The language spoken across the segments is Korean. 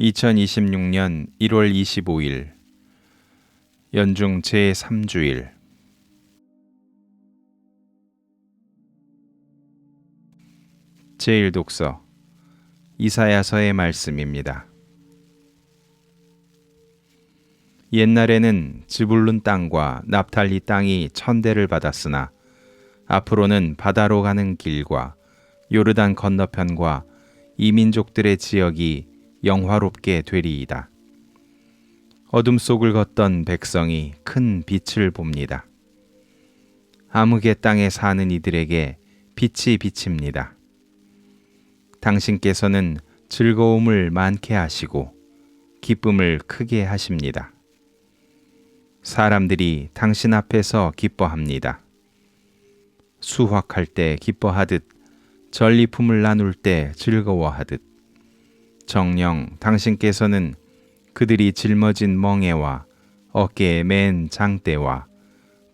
2026년 1월 25일 연중 제3주일 제1독서 이사야서의 말씀입니다. 옛날에는 지불룬 땅과 납탈리 땅이 천대를 받았으나 앞으로는 바다로 가는 길과 요르단 건너편과 이민족들의 지역이 영화롭게 되리이다. 어둠 속을 걷던 백성이 큰 빛을 봅니다. 아무개 땅에 사는 이들에게 빛이 비칩니다. 당신께서는 즐거움을 많게 하시고 기쁨을 크게 하십니다. 사람들이 당신 앞에서 기뻐합니다. 수확할 때 기뻐하듯 전리품을 나눌 때 즐거워하듯 정령 당신께서는 그들이 짊어진 멍에와 어깨에 맨 장대와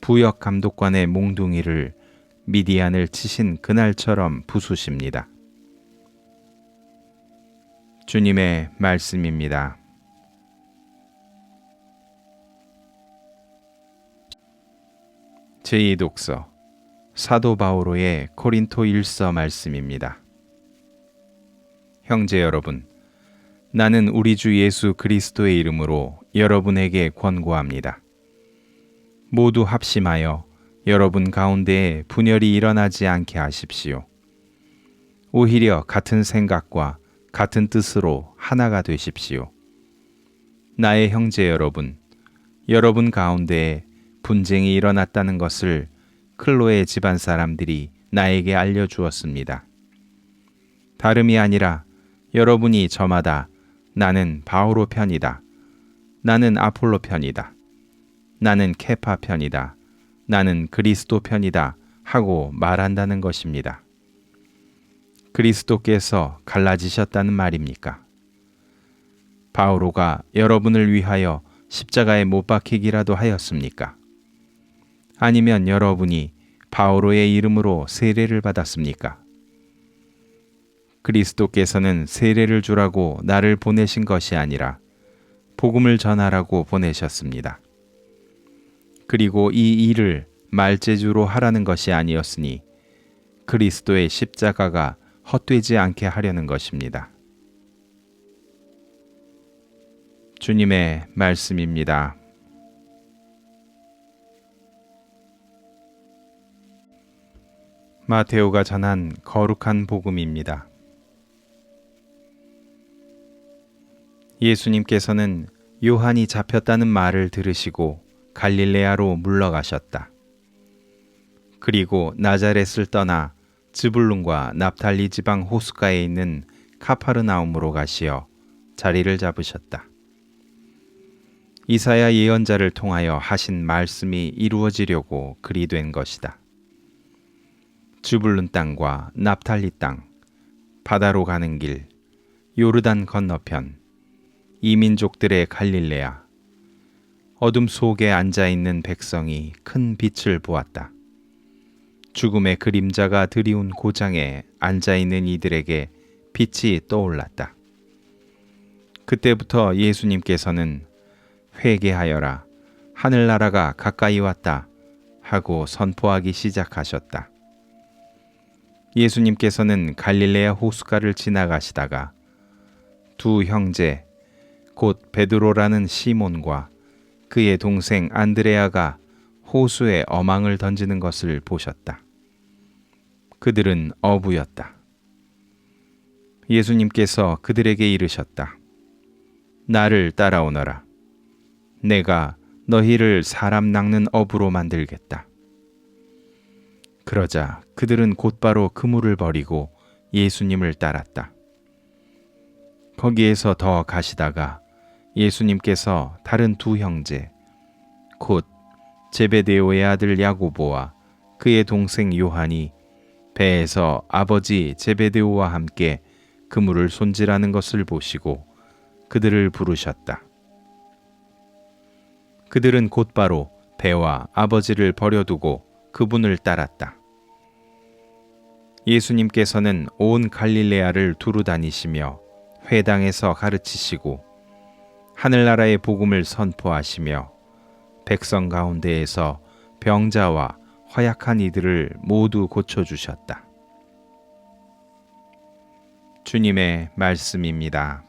부역 감독관의 몽둥이를 미디안을 치신 그날처럼 부수십니다. 주님의 말씀입니다. 제2독서 사도 바오로의 코린토 1서 말씀입니다. 형제 여러분, 나는 우리 주 예수 그리스도의 이름으로 여러분에게 권고합니다. 모두 합심하여 여러분 가운데에 분열이 일어나지 않게 하십시오. 오히려 같은 생각과 같은 뜻으로 하나가 되십시오. 나의 형제 여러분, 여러분 가운데에 분쟁이 일어났다는 것을 클로의 집안 사람들이 나에게 알려주었습니다. 다름이 아니라 여러분이 저마다 나는 바오로 편이다. 나는 아폴로 편이다. 나는 케파 편이다. 나는 그리스도 편이다. 하고 말한다는 것입니다. 그리스도께서 갈라지셨다는 말입니까? 바오로가 여러분을 위하여 십자가에 못 박히기라도 하였습니까? 아니면 여러분이 바오로의 이름으로 세례를 받았습니까? 그리스도께서는 세례를 주라고 나를 보내신 것이 아니라 복음을 전하라고 보내셨습니다. 그리고 이 일을 말재주로 하라는 것이 아니었으니 그리스도의 십자가가 헛되지 않게 하려는 것입니다. 주님의 말씀입니다. 마테오가 전한 거룩한 복음입니다. 예수님께서는 요한이 잡혔다는 말을 들으시고 갈릴레아로 물러가셨다. 그리고 나자렛을 떠나 즈불룬과 납탈리 지방 호숫가에 있는 카파르나움으로 가시어 자리를 잡으셨다. 이사야 예언자를 통하여 하신 말씀이 이루어지려고 그리 된 것이다. 주불룬 땅과 납탈리 땅, 바다로 가는 길, 요르단 건너편, 이민족들의 갈릴레아, 어둠 속에 앉아 있는 백성이 큰 빛을 보았다. 죽음의 그림자가 드리운 고장에 앉아 있는 이들에게 빛이 떠올랐다. 그때부터 예수님께서는 회개하여라, 하늘나라가 가까이 왔다 하고 선포하기 시작하셨다. 예수님께서는 갈릴레아 호수가를 지나가시다가 두 형제 곧 베드로라는 시몬과 그의 동생 안드레아가 호수에 어망을 던지는 것을 보셨다. 그들은 어부였다. 예수님께서 그들에게 이르셨다. 나를 따라오너라. 내가 너희를 사람 낚는 어부로 만들겠다. 그러자 그들은 곧바로 그물을 버리고 예수님을 따랐다. 거기에서 더 가시다가 예수님께서 다른 두 형제, 곧 제베데오의 아들 야고보와 그의 동생 요한이 배에서 아버지 제베데오와 함께 그물을 손질하는 것을 보시고 그들을 부르셨다. 그들은 곧바로 배와 아버지를 버려두고 그분을 따랐다. 예수님께서는 온 갈릴레아를 두루 다니시며 회당에서 가르치시고 하늘나라의 복음을 선포하시며 백성 가운데에서 병자와 허약한 이들을 모두 고쳐 주셨다. 주님의 말씀입니다.